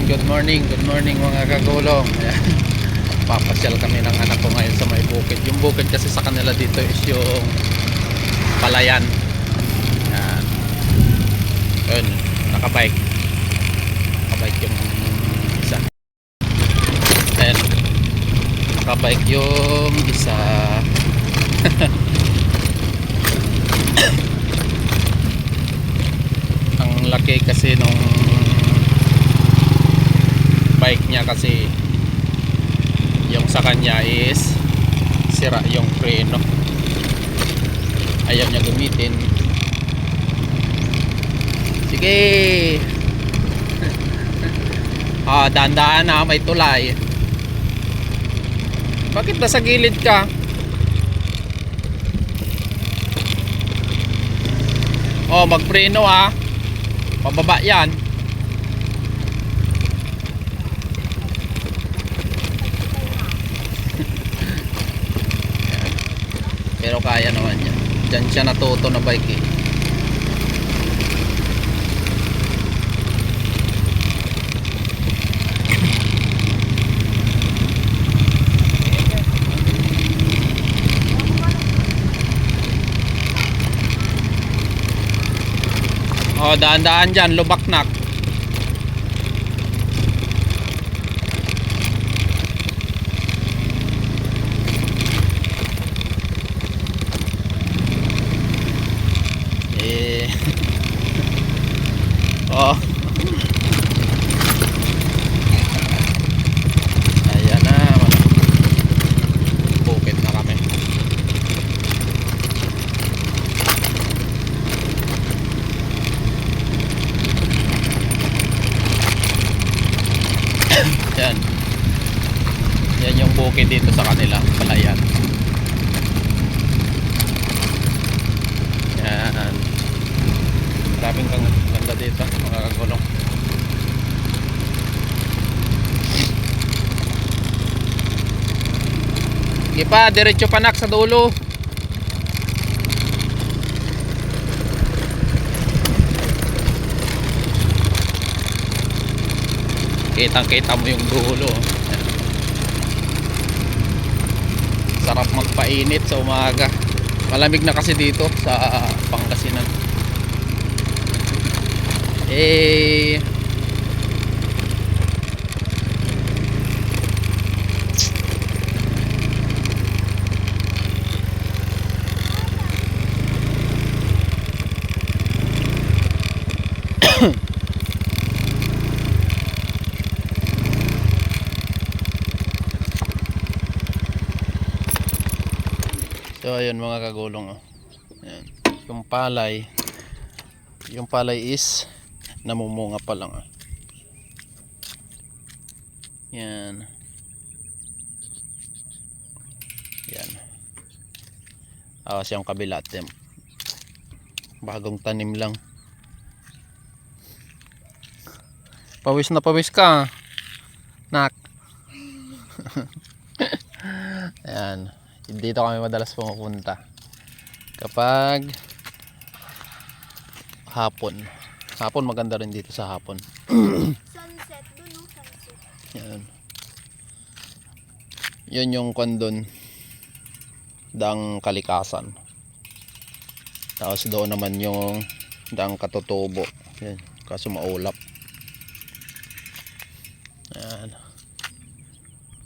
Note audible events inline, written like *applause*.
Ayan, good morning, good morning mga kagulong. Ayan. *laughs* Papasyal kami ng anak ko ngayon sa may bukid. Yung bukid kasi sa kanila dito is yung palayan. Ayan. Yun, nakabike. Nakabike yung isa. Ayan. Nakabike yung isa. *laughs* Ang laki kasi nung bike niya kasi yung sa kanya is sira yung preno. Ayaw niya gamitin sige. *laughs* Ah dandaan na may tulay. Bakit nasa gilid ka? Oh magpreno ah. Pababa yan Pero kaya naman niya. Diyan siya natuto na bike eh. Oh, daan-daan dyan, lubaknak. Eh. Oh. Ayan na. Bukid na kami. Yan. Yan yung bukid dito sa kanila. Palayan. Yan. Maraming kang ganda dito, mga kagulong. Sige pa, diretso panak sa dulo. Kitang kita mo yung dulo. Sarap magpainit sa umaga. Malamig na kasi dito sa Pangasinan. Eh So ayun mga kagulong oh. Ayan. Yung palay yung palay is namumunga pa lang ah. Yan. Yan. Awas yung kabila. Bagong tanim lang. Pawis na pawis ka. Nak. *laughs* Ayan. Dito kami madalas pumupunta. Kapag hapon. Hapon maganda rin dito sa hapon. *clears throat* Sunset, no, sunset. Yan. Yun yung kondon dang kalikasan. Tapos doon naman yung dang katutubo. Yan. Kaso maulap. Yan.